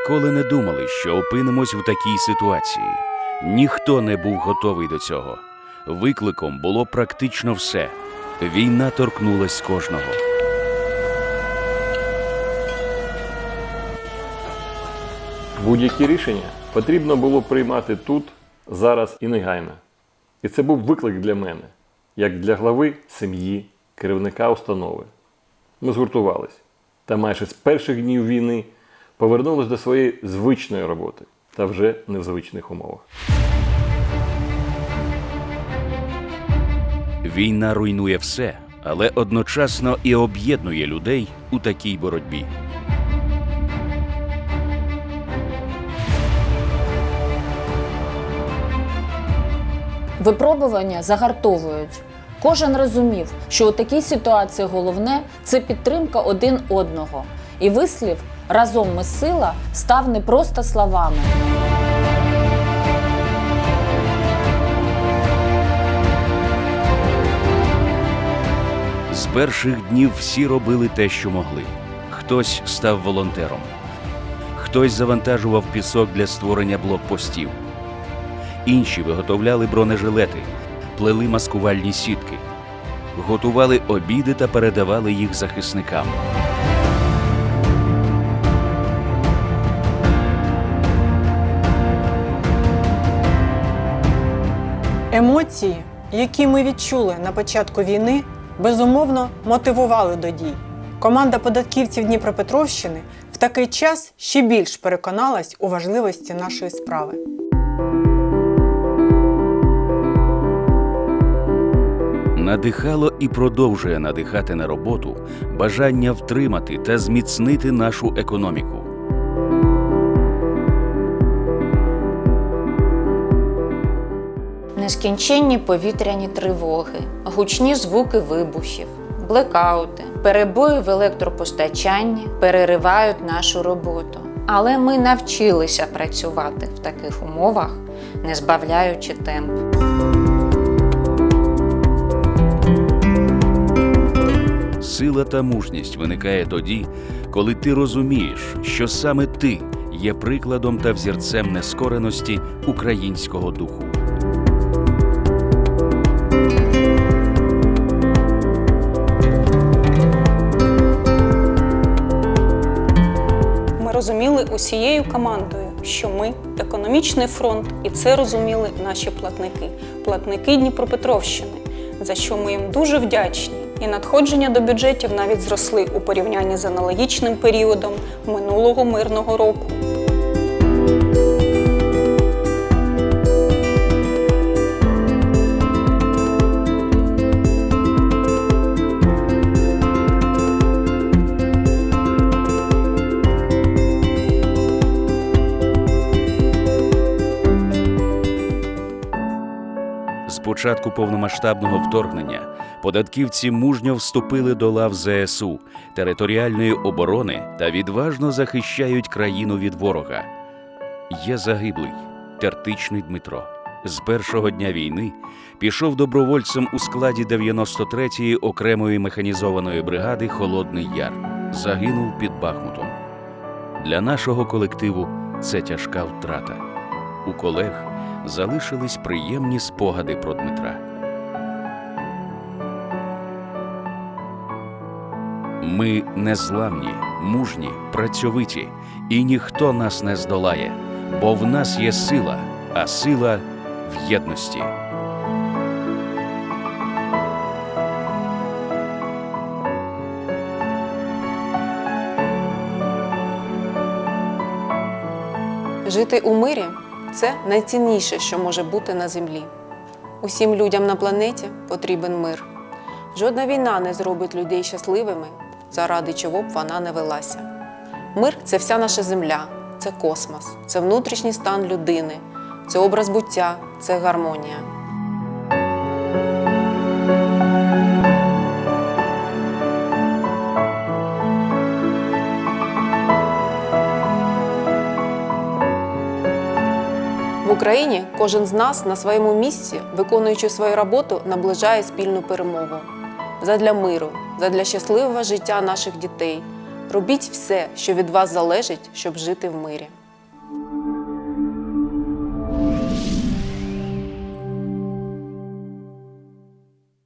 Ніколи не думали, що опинимось в такій ситуації. Ніхто не був готовий до цього. Викликом було практично все. Війна торкнулась кожного. Будь-які рішення потрібно було приймати тут, зараз і негайно. І це був виклик для мене, як для глави сім'ї, керівника установи. Ми згуртувались та майже з перших днів війни повернулись до своєї звичної роботи та вже не в звичних умовах. Війна руйнує все, але одночасно і об'єднує людей у такій боротьбі. Випробування загартовують. Кожен розумів, що у такій ситуації головне це підтримка один одного. І вислів разом ми сила став не просто словами. З перших днів всі робили те, що могли. Хтось став волонтером, хтось завантажував пісок для створення блокпостів. Інші виготовляли бронежилети, плели маскувальні сітки, готували обіди та передавали їх захисникам. Емоції, які ми відчули на початку війни, безумовно мотивували до дій. Команда податківців Дніпропетровщини в такий час ще більш переконалась у важливості нашої справи. Надихало і продовжує надихати на роботу бажання втримати та зміцнити нашу економіку. Нескінченні повітряні тривоги, гучні звуки вибухів, блекаути, перебої в електропостачанні переривають нашу роботу. Але ми навчилися працювати в таких умовах, не збавляючи темп. Сила та мужність виникає тоді, коли ти розумієш, що саме ти є прикладом та взірцем нескореності українського духу. Розуміли усією командою, що ми економічний фронт, і це розуміли наші платники, платники Дніпропетровщини, за що ми їм дуже вдячні. І надходження до бюджетів навіть зросли у порівнянні з аналогічним періодом минулого мирного року. Початку повномасштабного вторгнення податківці мужньо вступили до лав ЗСУ, територіальної оборони та відважно захищають країну від ворога. Є загиблий Тертичний Дмитро. З першого дня війни пішов добровольцем у складі 93-ї окремої механізованої бригади Холодний Яр. Загинув під Бахмутом. Для нашого колективу це тяжка втрата. У колег залишились приємні спогади про Дмитра. Ми незламні, мужні, працьовиті, і ніхто нас не здолає, бо в нас є сила, а сила в єдності. Жити у мирі це найцінніше, що може бути на землі. Усім людям на планеті потрібен мир. Жодна війна не зробить людей щасливими, заради чого б вона не велася. Мир це вся наша земля, це космос, це внутрішній стан людини, це образ буття, це гармонія. Україні кожен з нас на своєму місці, виконуючи свою роботу, наближає спільну перемогу задля миру, задля щасливого життя наших дітей, Робіть все, що від вас залежить, щоб жити в мирі.